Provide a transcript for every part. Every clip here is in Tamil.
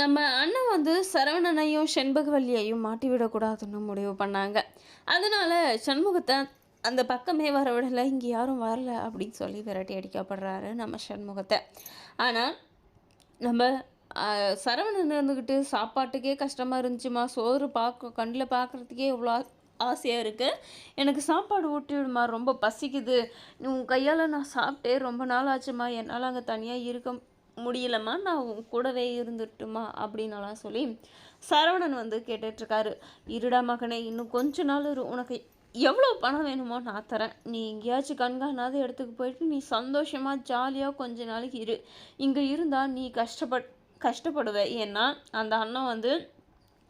நம்ம அண்ணன் வந்து சரவணனையும் செண்பகவல்லியையும் மாட்டி விடக்கூடாதுன்னு முடிவு பண்ணாங்க. அதனால சண்முகத்தை அந்த பக்கமே வர விடலை இங்கே யாரும் வரல அப்படின்னு சொல்லி விரட்டி அடிக்கப்படுறாரு நம்ம சண்முகத்தை. ஆனால் நம்ம சரவணன் இருந்துக்கிட்டு சாப்பாட்டுக்கே கஷ்டமாக இருந்துச்சுமா? சோறு பார்க்க கண்ணில் பார்க்குறதுக்கே இவ்வளோ ஆசையாக இருக்குது எனக்கு சாப்பாடு ஊட்டி விடுமா ரொம்ப பசிக்குது. உன் கையால் நான் சாப்பிட்டே ரொம்ப நாள் ஆச்சுமா என்னால் அங்கே தனியாக இருக்க முடியலம்மா நான் உன் கூடவே இருந்துட்டுமா அப்படின்னலாம் சொல்லி சரவணன் வந்து கேட்டுட்ருக்காரு. இருடா மகனே இன்னும் கொஞ்ச நாள் உனக்கு எவ்வளோ பணம் வேணுமோ நான் தரேன். நீ எங்கேயாச்சும் கண்காணாத இடத்துக்கு போயிட்டு நீ சந்தோஷமாக ஜாலியாக கொஞ்ச நாளைக்கு இரு. இங்கே இருந்தால் நீ கஷ்டப்பட் கஷ்டப்படுவ. ஏன்னா அந்த அண்ணன் வந்து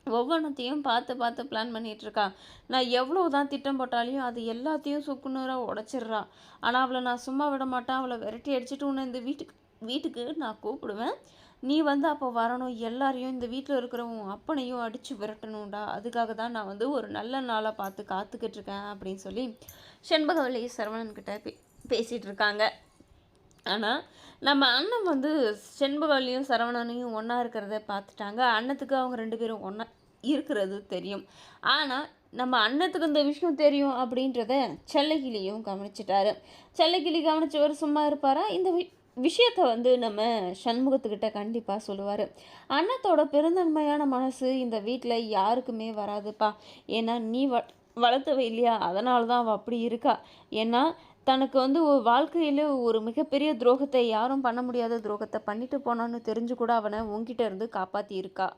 ஒவ்வொன்றத்தையும் பார்த்து பார்த்து பிளான் பண்ணிகிட்ருக்கா நான் எவ்வளோ தான் திட்டம் போட்டாலையும் அது எல்லாத்தையும் சுக்குநூறாக உடச்சிட்றா. ஆனால் அவளை நான் சும்மா விட மாட்டேன். அவளை விரட்டி அடிச்சுட்டு உன்னை இந்த வீட்டுக்கு வீட்டுக்கு நான் கூப்பிடுவேன். நீ வந்து அப்போ வரணும். எல்லாரையும் இந்த வீட்டில் இருக்கிறவங்க அப்பனையும் அடித்து விரட்டணும்டா. அதுக்காக தான் நான் வந்து ஒரு நல்ல நாளாக பார்த்து காத்துக்கிட்டு இருக்கேன் அப்படின்னு சொல்லி செண்பகவல்லி சரவணன்கிட்ட பே பேசிகிட்டு இருக்காங்க ஆனால் நம்ம அண்ணன் வந்து செண்பகவல்லியும் சரவணனையும் ஒன்றா இருக்கிறத பார்த்துட்டாங்க. அண்ணத்துக்கு அவங்க ரெண்டு பேரும் ஒன்றா இருக்கிறது தெரியும். ஆனால் நம்ம அண்ணத்துக்கு இந்த விஷயம் தெரியும் அப்படின்றத செல்லகிளியும் கவனிச்சிட்டாரு. செல்லகிளி கவனிச்சவர் சும்மா இருப்பாரா? இந்த விஷயத்த வந்து நம்ம சண்முகத்துக்கிட்ட கண்டிப்பாக சொல்லுவார். அண்ணத்தோட பெருந்தன்மையான மனசு இந்த வீட்டில் யாருக்குமே வராதுப்பா. ஏன்னா நீ வ வளர்த்தவ இல்லையா? அதனால தான் அவள் அப்படி இருக்கா. ஏன்னா தனக்கு வந்து வாழ்க்கையில் ஒரு மிகப்பெரிய துரோகத்தை யாரும் பண்ண முடியாத துரோகத்தை பண்ணிட்டு போனான்னு தெரிஞ்சு கூட அவனை உங்ககிட்ட இருந்து காப்பாற்றி இருக்கா.